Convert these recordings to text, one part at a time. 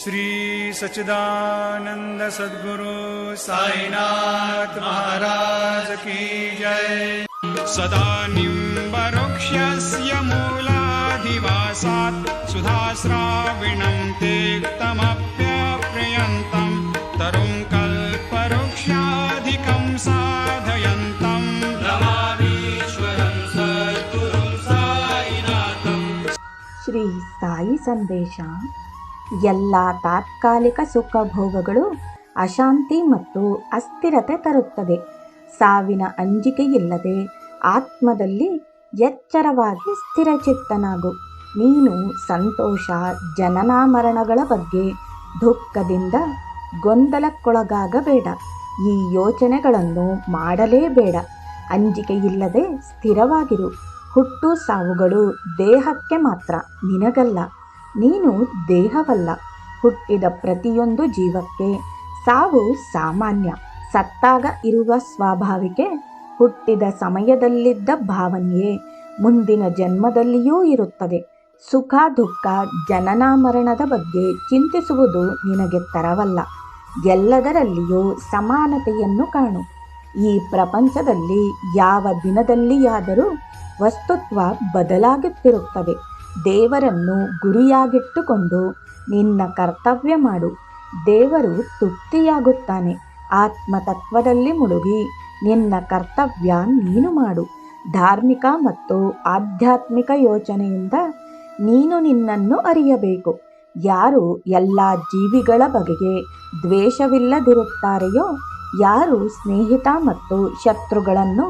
श्रीसच्चिदानन्द सद्गुरु महाराज की जय। सदा निरुक्षस्य मूलाधिवासात् सुधा श्रविणम् ते तमप्यप्रयन्तम् साधयन्तम् श्री साई सन्देशा ಎಲ್ಲ ತಾತ್ಕಾಲಿಕ ಸುಖ ಭೋಗಗಳು ಅಶಾಂತಿ ಮತ್ತು ಅಸ್ಥಿರತೆ ತರುತ್ತದೆ ಸಾವಿನ ಅಂಜಿಕೆಯಿಲ್ಲದೆ ಆತ್ಮದಲ್ಲಿ ಎಚ್ಚರವಾಗಿ ಸ್ಥಿರಚಿತ್ತನಾಗು. ನೀನು ಸಂತೋಷ ಜನನ ಮರಣಗಳ ಬಗ್ಗೆ ದುಃಖದಿಂದ ಗೊಂದಲಕ್ಕೊಳಗಾಗಬೇಡ. ಈ ಯೋಚನೆಗಳನ್ನು ಮಾಡಲೇಬೇಡ. ಅಂಜಿಕೆಯಿಲ್ಲದೆ ಸ್ಥಿರವಾಗಿರು. ಹುಟ್ಟು ಸಾವುಗಳು ದೇಹಕ್ಕೆ ಮಾತ್ರ ನಿನಗಲ್ಲ. ನೀನು ದೇಹವಲ್ಲ, ಹುಟ್ಟಿದ ಪ್ರತಿಯೊಂದು ಜೀವಕ್ಕೆ ಸಾವು ಸಾಮಾನ್ಯ. ಸತ್ತಾಗ ಇರುವ ಸ್ವಾಭಾವಿಕೆ ಹುಟ್ಟಿದ ಸಮಯದಲ್ಲಿದ್ದ ಭಾವನೆಯೇ, ಮುಂದಿನ ಜನ್ಮದಲ್ಲಿಯೂ ಇರುತ್ತದೆ. ಸುಖ, ದುಃಖ, ಜನನ, ಮರಣದ ಬಗ್ಗೆ ಚಿಂತಿಸುವುದು ನಿನಗೆ ತರವಲ್ಲ. ಎಲ್ಲದರಲ್ಲಿಯೂ ಸಮಾನತೆಯನ್ನು ಕಾಣು. ಈ ಪ್ರಪಂಚದಲ್ಲಿ ಯಾವ ದಿನದಲ್ಲಿಯಾದರೂ ವಸ್ತುತ್ವ ಬದಲಾಗುತ್ತಿರುತ್ತದೆ. ದೇವರನ್ನು ಗುರಿಯಾಗಿಟ್ಟುಕೊಂಡು ನಿನ್ನ ಕರ್ತವ್ಯ ಮಾಡು. ದೇವರು ತೃಪ್ತಿಯಾಗುತ್ತಾನೆ. ಆತ್ಮತತ್ವದಲ್ಲಿ ಮುಳುಗಿ ನಿನ್ನ ಕರ್ತವ್ಯ ನೀನು ಮಾಡು. ಧಾರ್ಮಿಕ ಮತ್ತು ಆಧ್ಯಾತ್ಮಿಕ ಯೋಚನೆಯಿಂದ ನೀನು ನಿನ್ನನ್ನು ಅರಿಯಬೇಕು. ಯಾರು ಎಲ್ಲ ಜೀವಿಗಳ ಬಗೆಗೆ ದ್ವೇಷವಿಲ್ಲದಿರುತ್ತಾರೆಯೋ, ಯಾರು ಸ್ನೇಹಿತ ಮತ್ತು ಶತ್ರುಗಳನ್ನು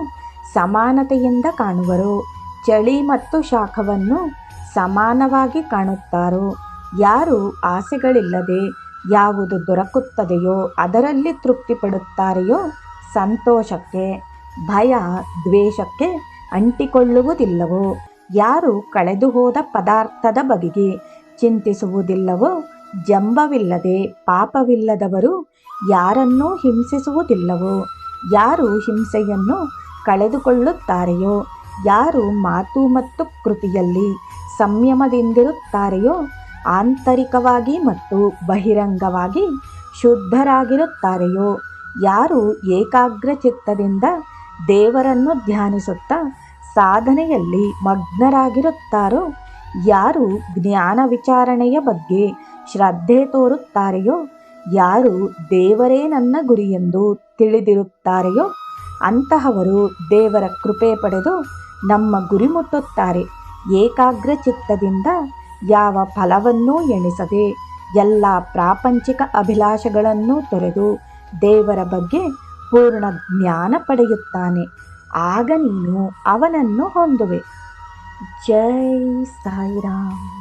ಸಮಾನತೆಯಿಂದ ಕಾಣುವರೋ, ಚಳಿ ಮತ್ತು ಶಾಖವನ್ನು ಸಮಾನವಾಗಿ ಕಾಣುತ್ತಾರೋ? ಯಾರು ಆಸೆಗಳಿಲ್ಲದೆ ಯಾವುದು ದೊರಕುತ್ತದೆಯೋ ಅದರಲ್ಲಿ ತೃಪ್ತಿ ಪಡುತ್ತಾರೆಯೋ ಸಂತೋಷಕ್ಕೆ, ಭಯ ದ್ವೇಷಕ್ಕೆ ಅಂಟಿಕೊಳ್ಳುವುದಿಲ್ಲವೋ? ಯಾರು ಕಳೆದುಹೋದ ಪದಾರ್ಥದ ಬಗೆಗೆ ಚಿಂತಿಸುವುದಿಲ್ಲವೋ? ಜಂಬವಿಲ್ಲದೆ ಪಾಪವಿಲ್ಲದವರು ಯಾರನ್ನೂ ಹಿಂಸಿಸುವುದಿಲ್ಲವೋ? ಯಾರು ಹಿಂಸೆಯನ್ನು ಕಳೆದುಕೊಳ್ಳುತ್ತಾರೆಯೋ? ಯಾರು ಮಾತು ಮತ್ತು ಕೃತಿಯಲ್ಲಿ ಸಂಯಮದಿಂದಿರುತ್ತಾರೆಯೋ ಆಂತರಿಕವಾಗಿ ಮತ್ತು ಬಹಿರಂಗವಾಗಿ ಶುದ್ಧರಾಗಿರುತ್ತಾರೆಯೋ, ಯಾರು ಏಕಾಗ್ರ ಚಿತ್ತದಿಂದ ದೇವರನ್ನು ಧ್ಯಾನಿಸುತ್ತಾ ಸಾಧನೆಯಲ್ಲಿ ಮಗ್ನರಾಗಿರುತ್ತಾರೋ, ಯಾರು ಜ್ಞಾನ ವಿಚಾರಣೆಯ ಬಗ್ಗೆ ಶ್ರದ್ಧೆ ತೋರುತ್ತಾರೆಯೋ, ಯಾರು ದೇವರೇ ನನ್ನ ಗುರಿಯೆಂದು ತಿಳಿದಿರುತ್ತಾರೆಯೋ, ಅಂತಹವರು ದೇವರ ಕೃಪೆ ಪಡೆದು ನಮ್ಮ ಗುರಿ ಮುಟ್ಟುತ್ತಾರೆ ಏಕಾಗ್ರ ಚಿತ್ತದಿಂದ ಯಾವ ಫಲವನ್ನೂ ಎಣಿಸದೆ ಎಲ್ಲ ಪ್ರಾಪಂಚಿಕ ಅಭಿಲಾಷೆಗಳನ್ನು ತೊರೆದು ದೇವರ ಬಗ್ಗೆ ಪೂರ್ಣ ಜ್ಞಾನ ಪಡೆಯುತ್ತಾನೆ. ಆಗ ನೀನು ಅವನನ್ನು ಹೊಂದುವೆ. ಜೈ ಸಾಯಿರಾಮ್.